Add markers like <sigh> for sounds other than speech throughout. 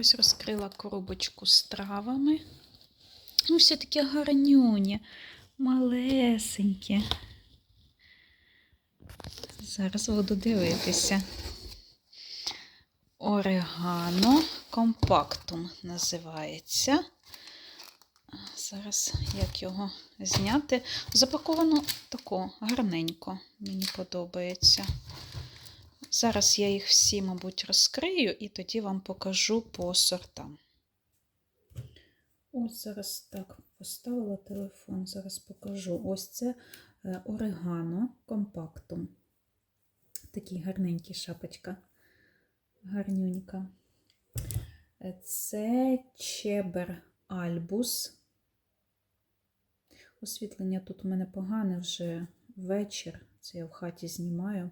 Ось розкрила коробочку з травами. Ну, все таке гарнюні, малесенькі. Зараз буду дивитися. Орегано компактум називається. Зараз як його зняти. Запаковано тако гарненько, мені подобається. Зараз я їх всі, мабуть, розкрию і тоді вам покажу по сортам. Ось зараз так поставила телефон, зараз покажу. Ось це е, орегано компактум. Такий гарненький шапочка, гарнюнька. Е, Це чебер альбус. Освітлення тут у мене погане вже вечір. Це я в хаті знімаю.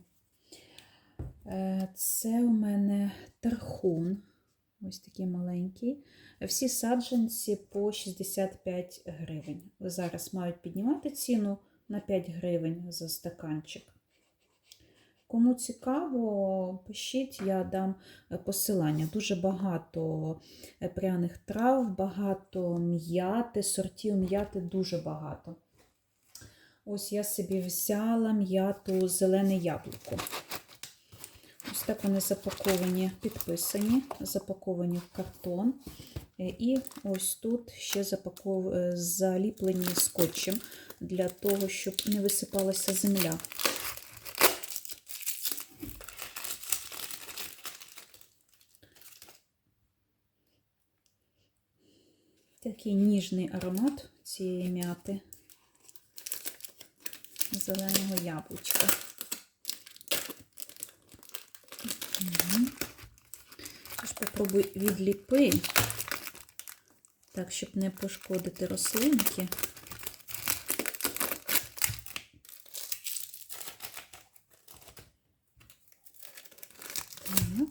Е, Це у мене тархун. Ось такий маленький. Всі саджанці по 65 гривень. Зараз мають піднімати ціну на 5 гривень за стаканчик. Кому цікаво, пишіть, я дам посилання. Дуже багато пряних трав, багато м'яти, сортів м'яти дуже багато. Ось я собі взяла м'яту зелене яблуко. Ось так вони запаковані, підписані, запаковані в картон. Е, І ось тут ще запаков... е, заліплені скотчем для того, щоб не висипалася земля. Такий ніжний аромат цієї м'яти зеленого яблучка. Тож попробуй відліпи, так, щоб не пошкодити рослинки.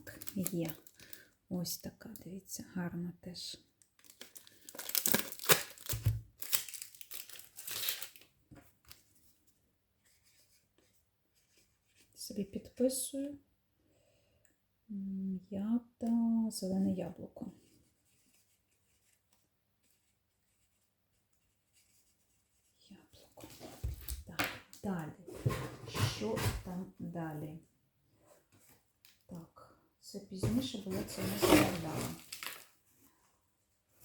Так, є. Ось така, дивіться, гарна теж. Собі підписую. М'ята, зелене яблуко. Яблуко. Так, далі. Що там далі? Так, це пізніше, я це не замовляла.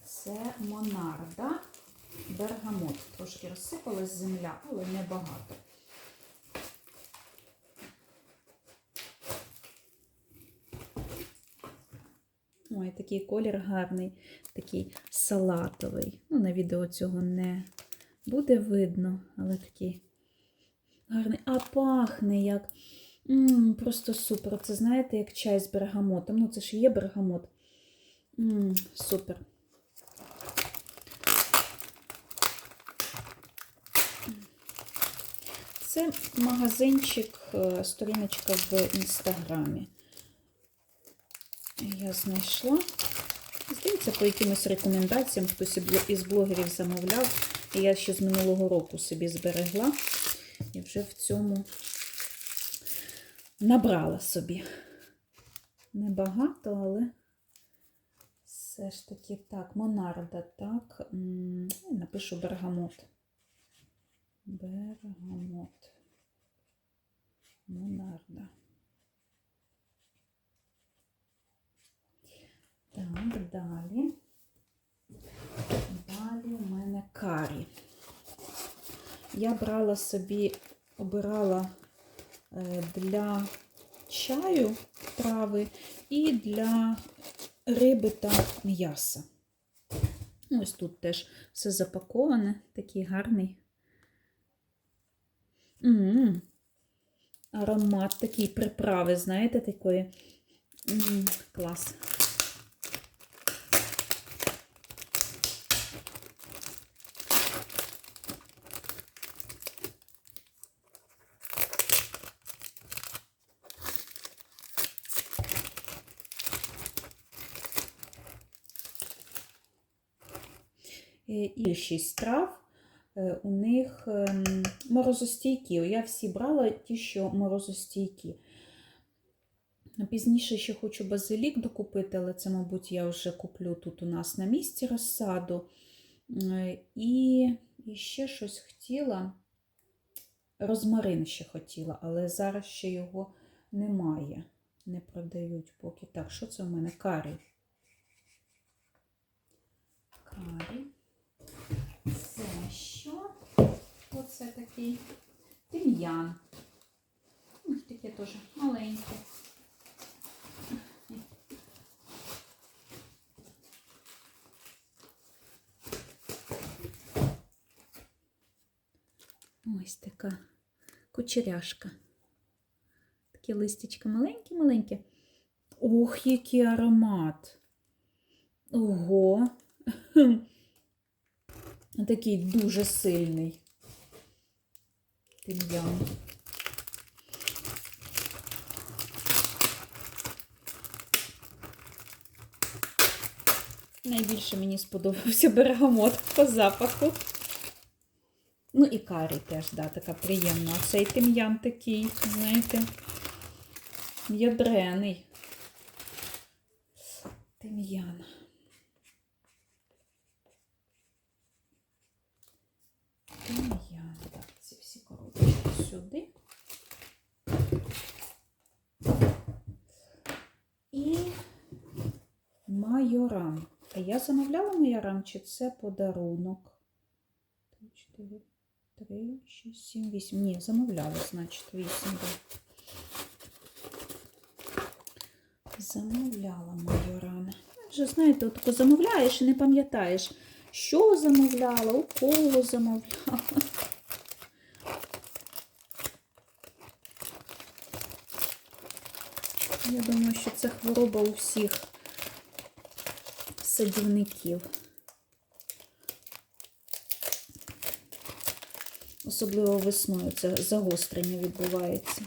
Це Монарда бергамот. Трошки розсипалась земля, але не Ой, такий колір гарний, такий салатовий. Ну, на відео цього не буде видно, але такий гарний. А пахне як. М, просто супер. Це знаєте, як чай з бергамотом. Ну, це ж є бергамот. М, супер. Це магазинчик, е, сторіночка в інстаграмі. Я знайшла. Здається, по якимось рекомендаціям хтось із блогерів замовляв. І я ще з минулого року собі зберегла. І вже в цьому набрала собі. Небагато, але все ж таки так, Монарда, так. Напишу бергамот. Бергамот. Монарда. Так, далі. Далі у мене карі. Я брала собі, обирала е, для чаю трави і для риби та м'яса. Ось тут теж все запаковане, такий гарний. М-м-м. Аромат такий приправи, знаєте, такої. М-м, клас. Е, І шість трав. Е, У них ем, морозостійкі. Я всі брала ті, що морозостійкі. Пізніше ще хочу базилік докупити, але це, мабуть, я вже куплю тут у нас на місці розсаду. Е, І, і ще щось хотіла. Розмарин ще хотіла, але зараз ще його немає. Не продають поки. Так, що це в мене? Карі. Карі. Це що? Оце такий тим'ян. Ось таке теж маленьке. Ось така кучеряшка. Такі листячка маленькі-маленькі. Ох, який аромат. Ого. <laughs> Такий дуже сильний. Тим'ян. Найбільше мені сподобався бергамот по запаху. Ну і карі теж, да, така приємна. Цей тим'ян такий, знаєте, ядрений. Тим'ян. Тим'ян. Так, ці всі коробочки сюди. І майорам. А я замовляла майорам, чи це подарунок? 3, 4, 3, 6, 7, 8. Ні, замовляла, значить, 8. Да. Замовляла майоран. Вже, знаєте, от замовляєш і не пам'ятаєш, що замовляла, у кого замовляла. Я думаю, що це хвороба у всіх садівників. Особливо весною це загострення відбувається.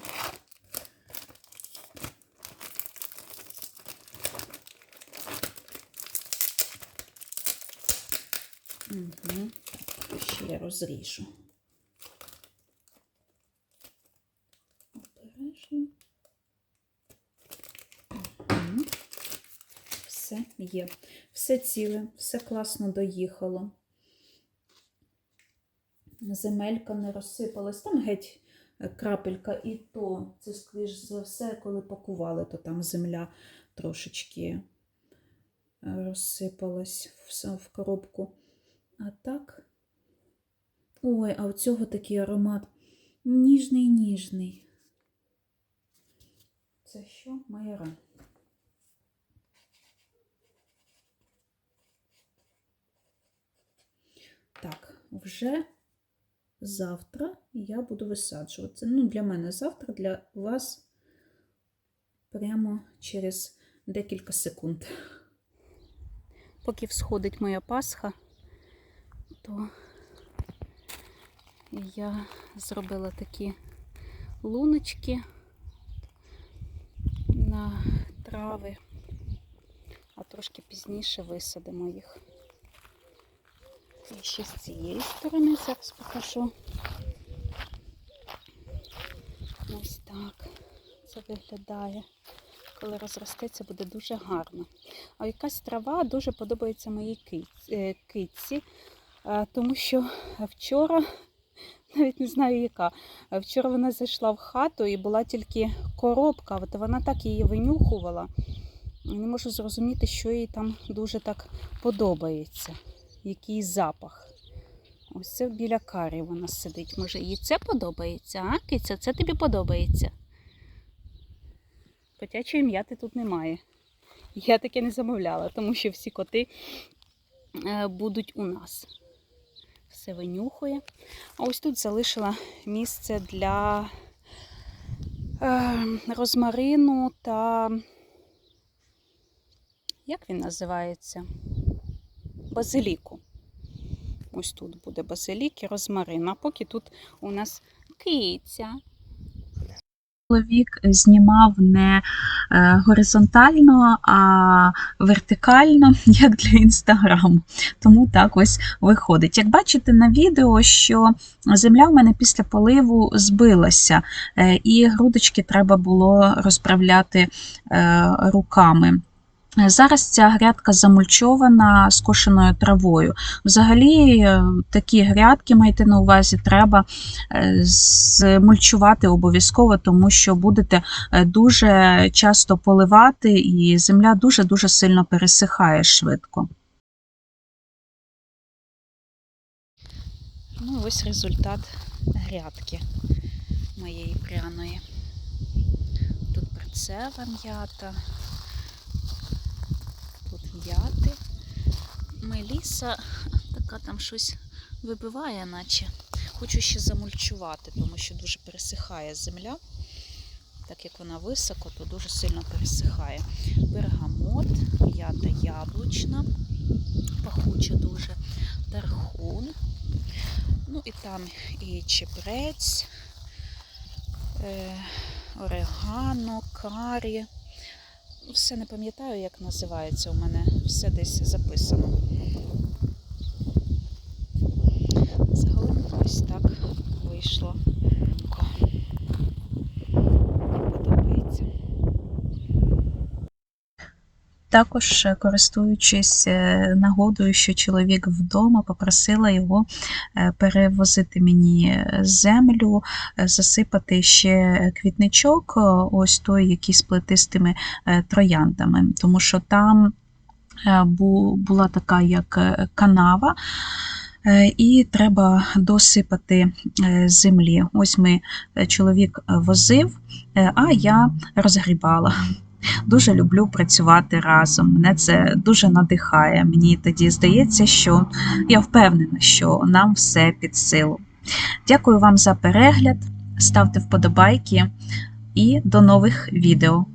Угу. Ще розріжу. Обережно. Угу. Є. Все ціле, все класно доїхало. Земелька не розсипалась. Там геть е, крапелька, і то це, скоріш за все, коли пакували, то там земля трошечки е, розсипалась в, в коробку. А так. Ой, а у цього такий аромат ніжний, ніжний. Це що? Майора. Так, вже завтра я буду висаджувати. Ну, для мене завтра, для вас прямо через декілька секунд. Поки всходить моя Пасха, то я зробила такі луночки на трави, а трошки пізніше висадимо їх. І ще з цієї сторони зараз покажу. Ось так це виглядає. Коли розростеться, буде дуже гарно. А якась трава дуже подобається моїй китці, тому що вчора, навіть не знаю яка, вчора вона зайшла в хату і була тільки коробка, от вона так її винюхувала. Не можу зрозуміти, що їй там дуже так подобається який запах. Ось це біля карі вона сидить. Може, їй це подобається, а? Киця, це тобі подобається. Котячої м'яти тут немає. Я таке не замовляла, тому що всі коти е, будуть у нас. Все винюхує. А ось тут залишила місце для е, розмарину та, як він називається? Базиліку. Ось тут буде базилік і розмарин. А поки тут у нас киця. Чоловік знімав не е, горизонтально, а вертикально, <laughs> як для інстаграму. Тому так ось виходить. Як бачите на відео, що земля в мене після поливу збилася, е, і грудочки треба було розправляти е, руками. Зараз ця грядка замульчована скошеною травою. Взагалі, е, такі грядки, майте на увазі, треба е, змульчувати обов'язково, тому що будете е, дуже часто поливати, і земля дуже-дуже сильно пересихає швидко. Ну, ось результат грядки моєї пряної. Тут перцева м'ята, тут м'яти. Меліса така там щось вибиває, наче. Хочу ще замульчувати, тому що дуже пересихає земля. Так як вона високо, то дуже сильно пересихає. Бергамот, м'ята яблучна, пахуча дуже, тархун. Ну і там і чебрець, е, орегано, карі. Все не пам'ятаю, як називається у мене. Все десь записано. Загалом ось так вийшло. Подобається. Також, е, користуючись е, нагодою, що чоловік вдома, попросила його е, перевозити мені землю, засипати ще квітничок, ось той, який з плетистими трояндами, тому що там була така як е, канава. е, І треба досипати е, землі. Ось ми е, чоловік е, возив, е, а я розгрібала. Дуже люблю працювати разом. Мене це дуже надихає. Мені тоді здається, що я впевнена, що нам все під силу. Дякую вам за перегляд. Ставте вподобайки і до нових відео.